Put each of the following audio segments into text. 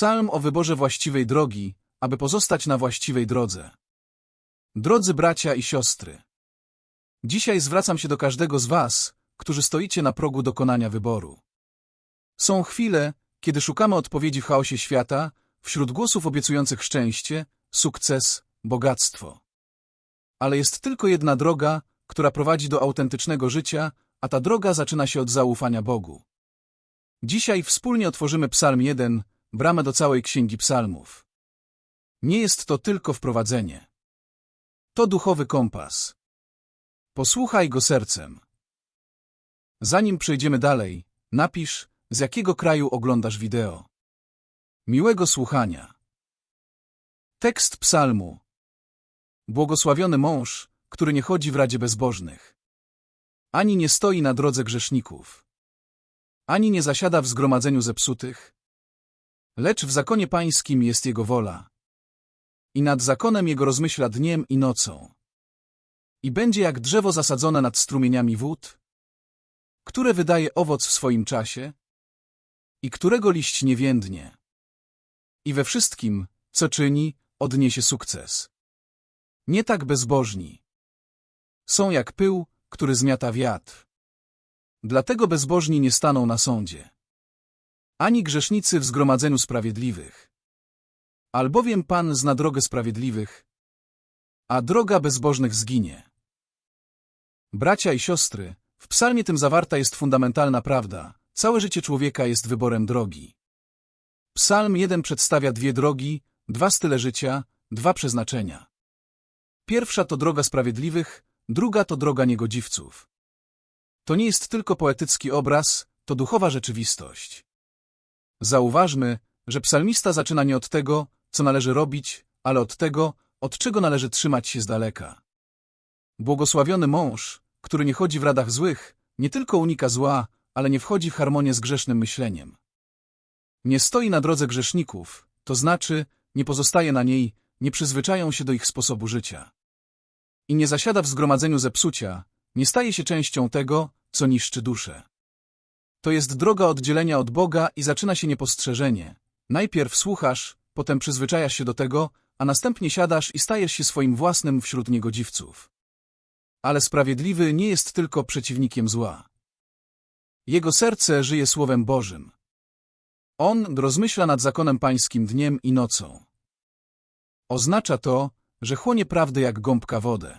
Psalm o wyborze właściwej drogi, aby pozostać na właściwej drodze. Drodzy bracia i siostry, dzisiaj zwracam się do każdego z was, którzy stoicie na progu dokonania wyboru. Są chwile, kiedy szukamy odpowiedzi w chaosie świata, wśród głosów obiecujących szczęście, sukces, bogactwo. Ale jest tylko jedna droga, która prowadzi do autentycznego życia, a ta droga zaczyna się od zaufania Bogu. Dzisiaj wspólnie otworzymy Psalm 1, bramę do całej Księgi Psalmów. Nie jest to tylko wprowadzenie. To duchowy kompas. Posłuchaj go sercem. Zanim przejdziemy dalej, napisz, z jakiego kraju oglądasz wideo. Miłego słuchania. Tekst psalmu. Błogosławiony mąż, który nie chodzi w radzie bezbożnych. Ani nie stoi na drodze grzeszników. Ani nie zasiada w zgromadzeniu zepsutych. Lecz w zakonie pańskim jest jego wola. I nad zakonem jego rozmyśla dniem i nocą. I będzie jak drzewo zasadzone nad strumieniami wód, które wydaje owoc w swoim czasie i którego liść nie więdnie. I we wszystkim, co czyni, odniesie sukces. Nie tak bezbożni. Są jak pył, który zmiata wiatr. Dlatego bezbożni nie staną na sądzie. Ani grzesznicy w zgromadzeniu sprawiedliwych. Albowiem Pan zna drogę sprawiedliwych, a droga bezbożnych zginie. Bracia i siostry, w psalmie tym zawarta jest fundamentalna prawda. Całe życie człowieka jest wyborem drogi. Psalm 1 przedstawia dwie drogi, dwa style życia, dwa przeznaczenia. Pierwsza to droga sprawiedliwych, druga to droga niegodziwców. To nie jest tylko poetycki obraz, to duchowa rzeczywistość. Zauważmy, że psalmista zaczyna nie od tego, co należy robić, ale od tego, od czego należy trzymać się z daleka. Błogosławiony mąż, który nie chodzi w radach złych, nie tylko unika zła, ale nie wchodzi w harmonię z grzesznym myśleniem. Nie stoi na drodze grzeszników, to znaczy nie pozostaje na niej, nie przyzwyczają się do ich sposobu życia. I nie zasiada w zgromadzeniu zepsucia, nie staje się częścią tego, co niszczy duszę. To jest droga oddzielenia od Boga i zaczyna się niepostrzeżenie. Najpierw słuchasz, potem przyzwyczajasz się do tego, a następnie siadasz i stajesz się swoim własnym wśród niegodziwców. Ale sprawiedliwy nie jest tylko przeciwnikiem zła. Jego serce żyje Słowem Bożym. On rozmyśla nad zakonem pańskim dniem i nocą. Oznacza to, że chłonie prawdę jak gąbka wodę.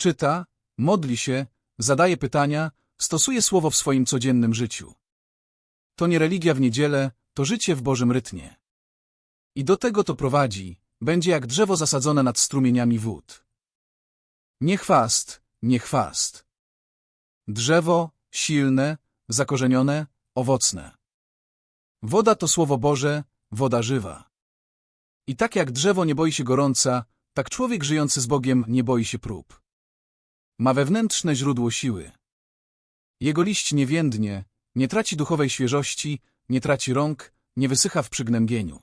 Czyta, modli się, zadaje pytania, stosuje słowo w swoim codziennym życiu. To nie religia w niedzielę, to życie w Bożym rytmie. I do tego to prowadzi, będzie jak drzewo zasadzone nad strumieniami wód. Nie chwast, nie chwast. Drzewo, silne, zakorzenione, owocne. Woda to Słowo Boże, woda żywa. I tak jak drzewo nie boi się gorąca, tak człowiek żyjący z Bogiem nie boi się prób. Ma wewnętrzne źródło siły. Jego liść nie więdnie, nie traci duchowej świeżości, nie traci rąk, nie wysycha w przygnębieniu.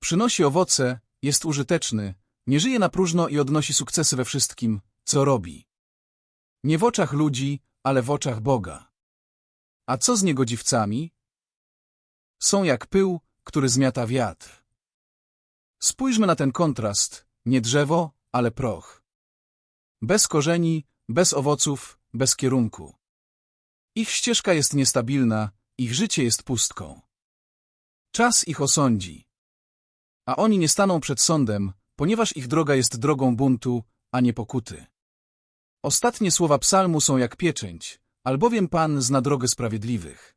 Przynosi owoce, jest użyteczny, nie żyje na próżno i odnosi sukcesy we wszystkim, co robi. Nie w oczach ludzi, ale w oczach Boga. A co z niegodziwcami? Są jak pył, który zmiata wiatr. Spójrzmy na ten kontrast, nie drzewo, ale proch. Bez korzeni, bez owoców, bez kierunku. Ich ścieżka jest niestabilna, ich życie jest pustką. Czas ich osądzi. A oni nie staną przed sądem, ponieważ ich droga jest drogą buntu, a nie pokuty. Ostatnie słowa psalmu są jak pieczęć, albowiem Pan zna drogę sprawiedliwych.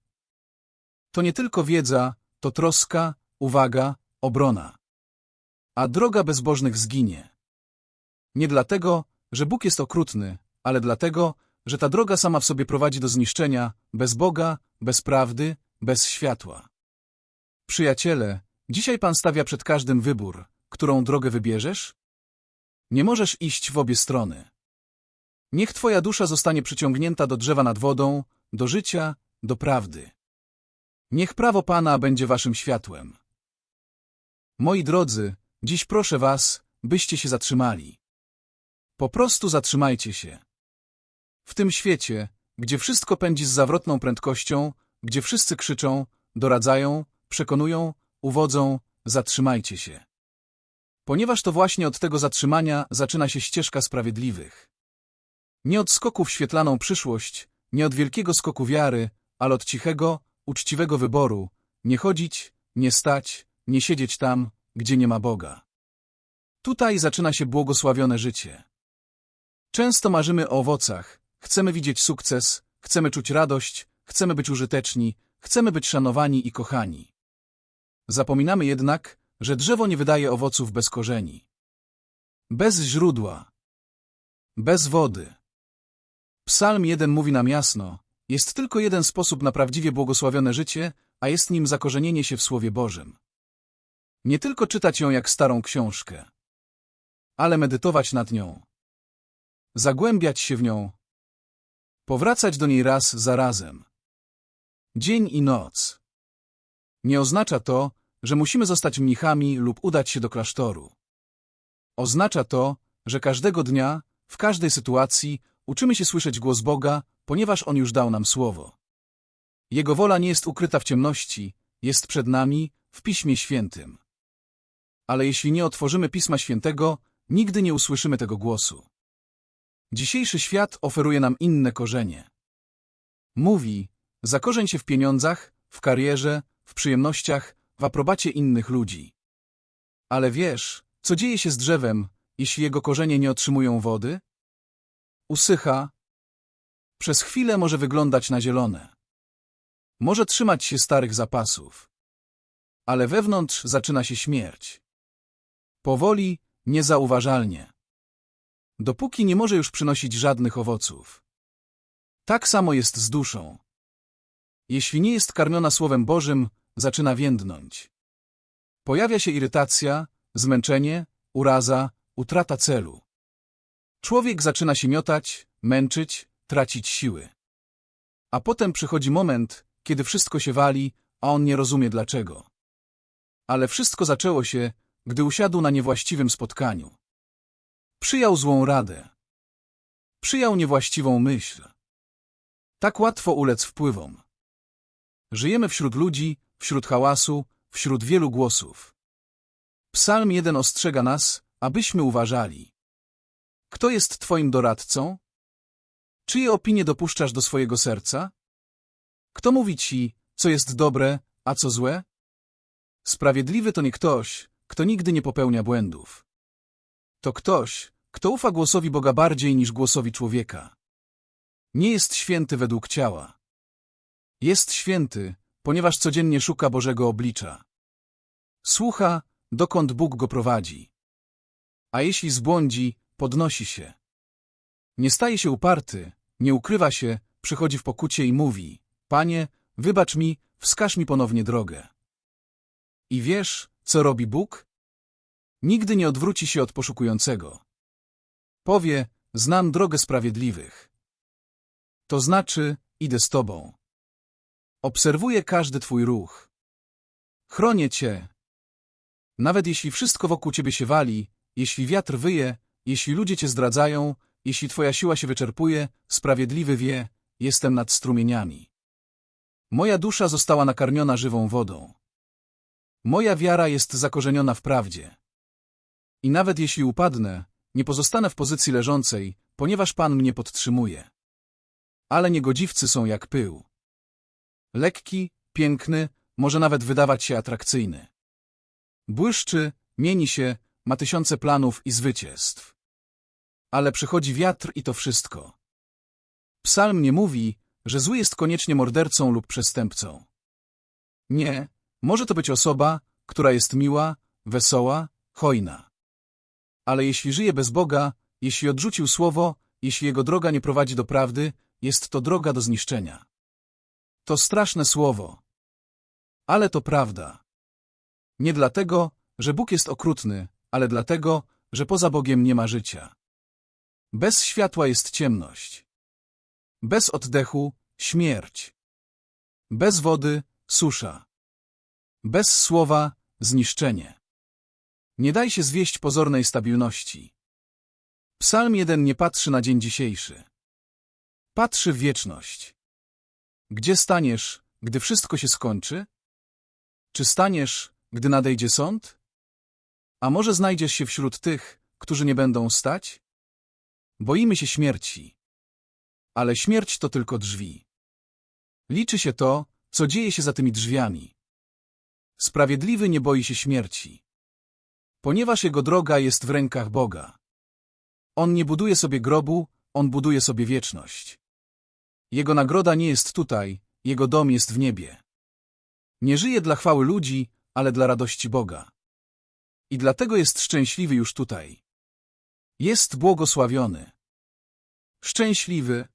To nie tylko wiedza, to troska, uwaga, obrona. A droga bezbożnych zginie. Nie dlatego, że Bóg jest okrutny, ale dlatego, że ta droga sama w sobie prowadzi do zniszczenia, bez Boga, bez prawdy, bez światła. Przyjaciele, dzisiaj Pan stawia przed każdym wybór, którą drogę wybierzesz? Nie możesz iść w obie strony. Niech Twoja dusza zostanie przyciągnięta do drzewa nad wodą, do życia, do prawdy. Niech prawo Pana będzie Waszym światłem. Moi drodzy, dziś proszę Was, byście się zatrzymali. Po prostu zatrzymajcie się. W tym świecie, gdzie wszystko pędzi z zawrotną prędkością, gdzie wszyscy krzyczą, doradzają, przekonują, uwodzą, zatrzymajcie się. Ponieważ to właśnie od tego zatrzymania zaczyna się ścieżka sprawiedliwych. Nie od skoku w świetlaną przyszłość, nie od wielkiego skoku wiary, ale od cichego, uczciwego wyboru, nie chodzić, nie stać, nie siedzieć tam, gdzie nie ma Boga. Tutaj zaczyna się błogosławione życie. Często marzymy o owocach, chcemy widzieć sukces, chcemy czuć radość, chcemy być użyteczni, chcemy być szanowani i kochani. Zapominamy jednak, że drzewo nie wydaje owoców bez korzeni. Bez źródła. Bez wody. Psalm 1 mówi nam jasno, jest tylko jeden sposób na prawdziwie błogosławione życie, a jest nim zakorzenienie się w Słowie Bożym. Nie tylko czytać ją jak starą książkę, ale medytować nad nią. Zagłębiać się w nią. Powracać do niej raz za razem. Dzień i noc. Nie oznacza to, że musimy zostać mnichami lub udać się do klasztoru. Oznacza to, że każdego dnia, w każdej sytuacji uczymy się słyszeć głos Boga, ponieważ On już dał nam słowo. Jego wola nie jest ukryta w ciemności, jest przed nami, w Piśmie Świętym. Ale jeśli nie otworzymy Pisma Świętego, nigdy nie usłyszymy tego głosu. Dzisiejszy świat oferuje nam inne korzenie. Mówi, zakorzeń się w pieniądzach, w karierze, w przyjemnościach, w aprobacie innych ludzi. Ale wiesz, co dzieje się z drzewem, jeśli jego korzenie nie otrzymują wody? Usycha. Przez chwilę może wyglądać na zielone. Może trzymać się starych zapasów. Ale wewnątrz zaczyna się śmierć. Powoli, niezauważalnie. Dopóki nie może już przynosić żadnych owoców. Tak samo jest z duszą. Jeśli nie jest karmiona Słowem Bożym, zaczyna więdnąć. Pojawia się irytacja, zmęczenie, uraza, utrata celu. Człowiek zaczyna się miotać, męczyć, tracić siły. A potem przychodzi moment, kiedy wszystko się wali, a on nie rozumie dlaczego. Ale wszystko zaczęło się, gdy usiadł na niewłaściwym spotkaniu. Przyjął złą radę. Przyjął niewłaściwą myśl. Tak łatwo ulec wpływom. Żyjemy wśród ludzi, wśród hałasu, wśród wielu głosów. Psalm jeden ostrzega nas, abyśmy uważali. Kto jest Twoim doradcą? Czyje opinie dopuszczasz do swojego serca? Kto mówi Ci, co jest dobre, a co złe? Sprawiedliwy to nie ktoś, kto nigdy nie popełnia błędów. To ktoś, kto ufa głosowi Boga bardziej niż głosowi człowieka. Nie jest święty według ciała. Jest święty, ponieważ codziennie szuka Bożego oblicza. Słucha, dokąd Bóg go prowadzi. A jeśli zbłądzi, podnosi się. Nie staje się uparty, nie ukrywa się, przychodzi w pokucie i mówi Panie, wybacz mi, wskaż mi ponownie drogę. I wiesz, co robi Bóg? Nigdy nie odwróci się od poszukującego. Powie, znam drogę sprawiedliwych. To znaczy, idę z Tobą. Obserwuję każdy Twój ruch. Chronię Cię. Nawet jeśli wszystko wokół Ciebie się wali, jeśli wiatr wyje, jeśli ludzie Cię zdradzają, jeśli Twoja siła się wyczerpuje, sprawiedliwy wie, jestem nad strumieniami. Moja dusza została nakarmiona żywą wodą. Moja wiara jest zakorzeniona w prawdzie. I nawet jeśli upadnę, nie pozostanę w pozycji leżącej, ponieważ Pan mnie podtrzymuje. Ale niegodziwcy są jak pył. Lekki, piękny, może nawet wydawać się atrakcyjny. Błyszczy, mieni się, ma tysiące planów i zwycięstw. Ale przychodzi wiatr i to wszystko. Psalm nie mówi, że zły jest koniecznie mordercą lub przestępcą. Nie, może to być osoba, która jest miła, wesoła, hojna. Ale jeśli żyje bez Boga, jeśli odrzucił słowo, jeśli jego droga nie prowadzi do prawdy, jest to droga do zniszczenia. To straszne słowo. Ale to prawda. Nie dlatego, że Bóg jest okrutny, ale dlatego, że poza Bogiem nie ma życia. Bez światła jest ciemność. Bez oddechu śmierć. Bez wody susza. Bez słowa zniszczenie. Nie daj się zwieść pozornej stabilności. Psalm jeden nie patrzy na dzień dzisiejszy. Patrzy w wieczność. Gdzie staniesz, gdy wszystko się skończy? Czy staniesz, gdy nadejdzie sąd? A może znajdziesz się wśród tych, którzy nie będą stać? Boimy się śmierci. Ale śmierć to tylko drzwi. Liczy się to, co dzieje się za tymi drzwiami. Sprawiedliwy nie boi się śmierci. Ponieważ jego droga jest w rękach Boga. On nie buduje sobie grobu, on buduje sobie wieczność. Jego nagroda nie jest tutaj, jego dom jest w niebie. Nie żyje dla chwały ludzi, ale dla radości Boga. I dlatego jest szczęśliwy już tutaj. Jest błogosławiony. Szczęśliwy.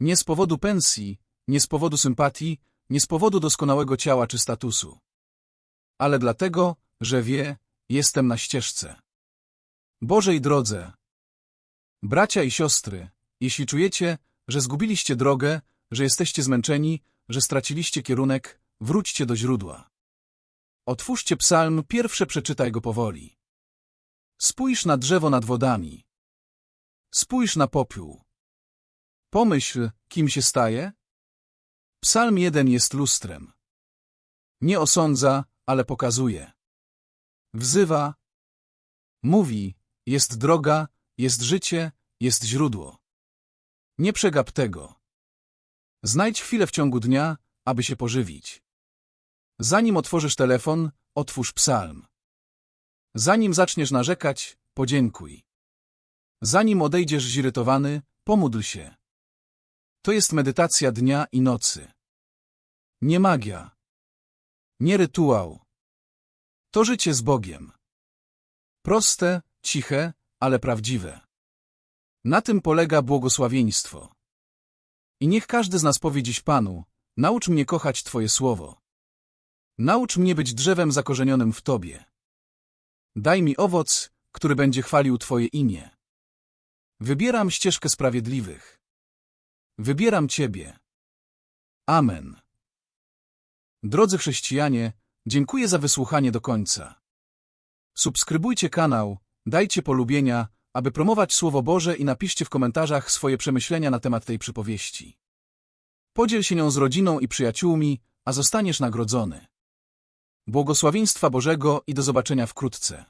Nie z powodu pensji, nie z powodu sympatii, nie z powodu doskonałego ciała czy statusu. Ale dlatego, że wie, jestem na ścieżce. Bożej drodze. Bracia i siostry, jeśli czujecie, że zgubiliście drogę, że jesteście zmęczeni, że straciliście kierunek, wróćcie do źródła. Otwórzcie psalm, pierwsze przeczytaj go powoli. Spójrz na drzewo nad wodami. Spójrz na popiół. Pomyśl, kim się staje? Psalm jeden jest lustrem. Nie osądza, ale pokazuje. Wzywa. Mówi, jest droga, jest życie, jest źródło. Nie przegap tego. Znajdź chwilę w ciągu dnia, aby się pożywić. Zanim otworzysz telefon, otwórz psalm. Zanim zaczniesz narzekać, podziękuj. Zanim odejdziesz zirytowany, pomódl się. To jest medytacja dnia i nocy. Nie magia. Nie rytuał. To życie z Bogiem. Proste, ciche, ale prawdziwe. Na tym polega błogosławieństwo. I niech każdy z nas powie dziś Panu, naucz mnie kochać Twoje słowo. Naucz mnie być drzewem zakorzenionym w Tobie. Daj mi owoc, który będzie chwalił Twoje imię. Wybieram ścieżkę sprawiedliwych. Wybieram Ciebie. Amen. Drodzy chrześcijanie, dziękuję za wysłuchanie do końca. Subskrybujcie kanał, dajcie polubienia, aby promować Słowo Boże i napiszcie w komentarzach swoje przemyślenia na temat tej przypowieści. Podziel się nią z rodziną i przyjaciółmi, a zostaniesz nagrodzony. Błogosławieństwa Bożego i do zobaczenia wkrótce.